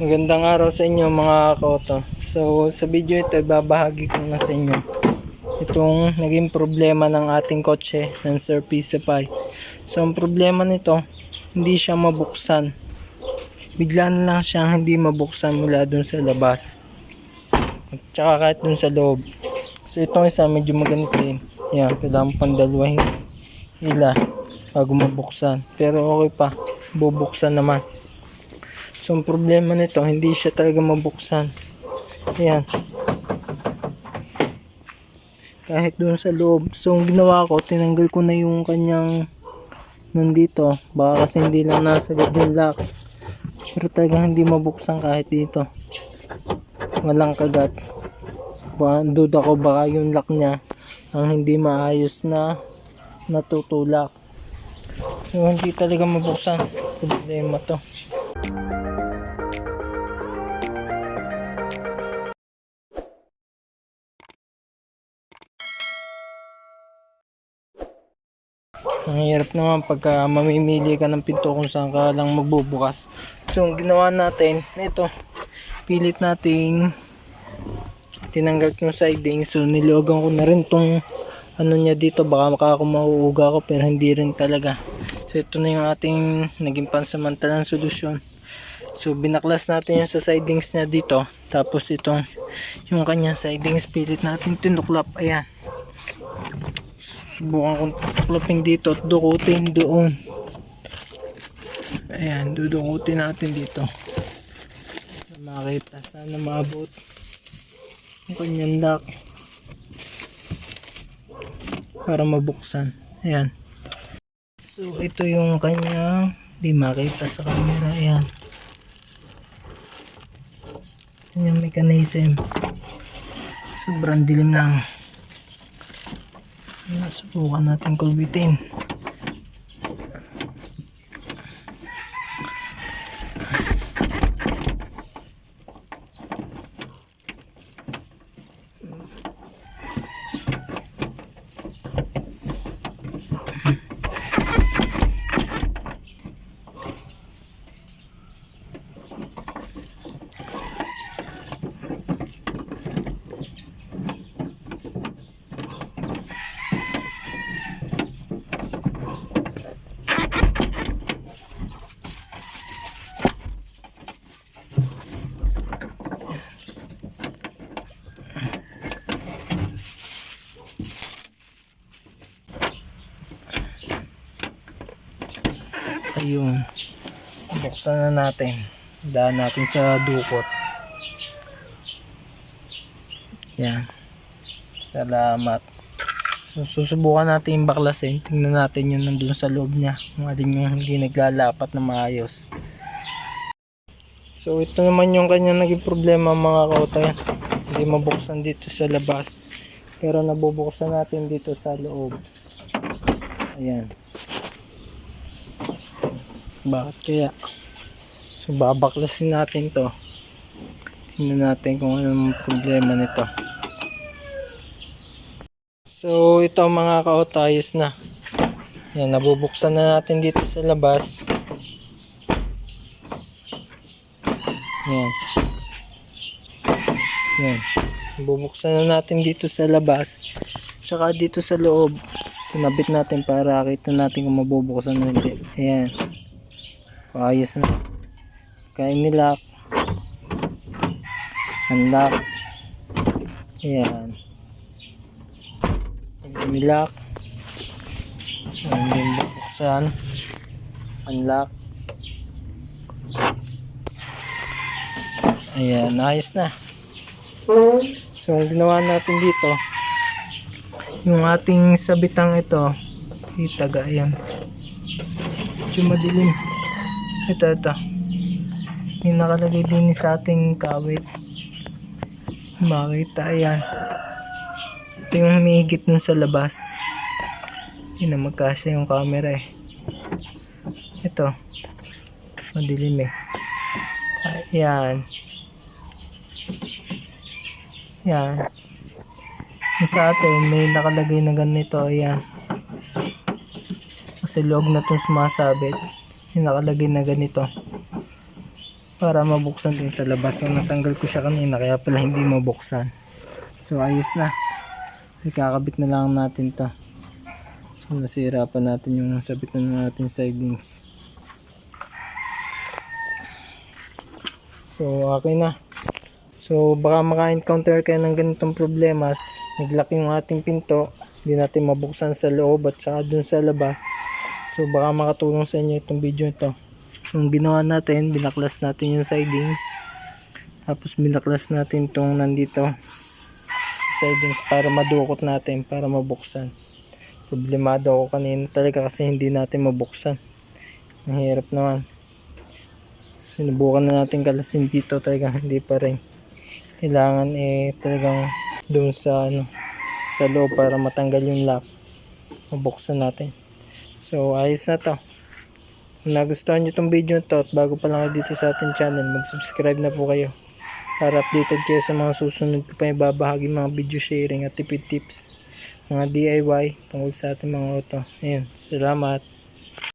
Magandang araw sa inyo mga kaoto. So sa video ito babahagi ko na sa inyo itong naging problema ng ating kotse ng Sir Pisapay. So ang problema nito hindi siya mabuksan. Bigla na lang siyang hindi mabuksan mula dun sa labas. At saka kahit dun sa loob. So itong isa medyo maganito din. Yan, kailangan pang dalawang hila bago mabuksan. Pero okay pa, bubuksan naman. So, ang problema nito, hindi siya talaga mabuksan. Ayan. Kahit doon sa loob. So, ang ginawa ko, tinanggal ko na yung kanyang nandito. Baka kasi hindi lang nasagad yung lock. Pero talaga hindi mabuksan kahit dito. Walang kagat. Ba, duda ko baka yung lock niya ang hindi maayos na natutulak. So, hindi talaga mabuksan. Problema to. Ang hirap naman pagka mamimili ka ng pinto kung saan ka lang magbubukas. So, ang ginawa natin, ito, pilit nating tinanggal yung siding. So, nilogan ko na rin tong ano niya dito. Baka makakumauuga ko pero hindi rin talaga. So, ito na yung ating naging pansamantalang solusyon. So, binaklas natin yung sa sidings niya dito. Tapos itong yung kanyang sidings pilit natin tinuklap. Ayan subukan kong tuklapin dito at dukutin doon ayan dudukutin natin dito makita sana maabot yung kanyang lock para mabuksan ayan so ito yung kanyang di makita sa camera. Ayan. Kanyang mechanism. Sobrang dilim lang Subukan natin kulbitin. Ayun. Buksan na natin. Daan natin sa dukot. Yan. Salamat. So, susubukan natin yung baklasin. Tingnan natin yung nandun sa loob niya. Kung alin yung hindi naglalapat na maayos. So, ito naman yung kanyang naging problema mga kautay. Hindi mabuksan dito sa labas. Pero nabubuksan natin dito sa loob. Ayan. Bakit kaya? So babaklasin natin to. Tingnan natin kung anong problema nito. So ito mga kaotayos na. Yan, nabubuksan na natin dito sa labas. Yan. Yan. Bubuksan na natin dito sa labas. Tsaka dito sa loob. Tinabit natin para kita natin kung mabubuksan na hindi. Ayan. Ayos na. Kaya nilak. Unlock. Ayan. Nilak. Ayan din buksan. Unlock. Ayan, ayos na. So, ang ginawa natin dito, yung ating sabitang ito, itaga, ayan. Medyo madilim. Ito, ito. Yung nakalagay din sa ating kawit. Makita, ayan. Ito yung humihigit nun sa labas. Yun na magkasya yung camera eh. Ito. Madilim eh. Ayan. Ayan. Yung sa atin, may nakalagay na ganito. Ayan. Kasi log na itong sumasabit. Yung nakalagay na ganito. para mabuksan dun sa labas. So natanggal ko siya kanina kaya pala hindi mabuksan. So ayos na. Ikakabit na lang natin to. So nasira pa natin yung sabit na natin sidings. So okay na. So baka maka-encounter kayo ng ganitong problema. Naglock yung ating pinto. Hindi natin mabuksan sa loob at saka dun sa labas. So baka makatulong sa inyo itong video ito. Ang ginawa natin, binaklas natin yung sidings. Tapos binaklas natin itong nandito sidings para madukot natin, para mabuksan. Problemado ako kanina talaga kasi hindi natin mabuksan. Ang hirap naman. Sinubukan na natin kalasin dito talaga hindi pa rin. Kailangan eh talagang doon sa ano sa loob para matanggal yung lock. Mabuksan natin. So ayos na to. Kung nagustuhan nyo itong video to at bago pa lang dito sa ating channel, mag-subscribe na po kayo para updated kayo sa mga susunod ko pa yung babahagi mga video sharing at tipid tips mga DIY tungkol sa ating mga auto. Ayun, salamat.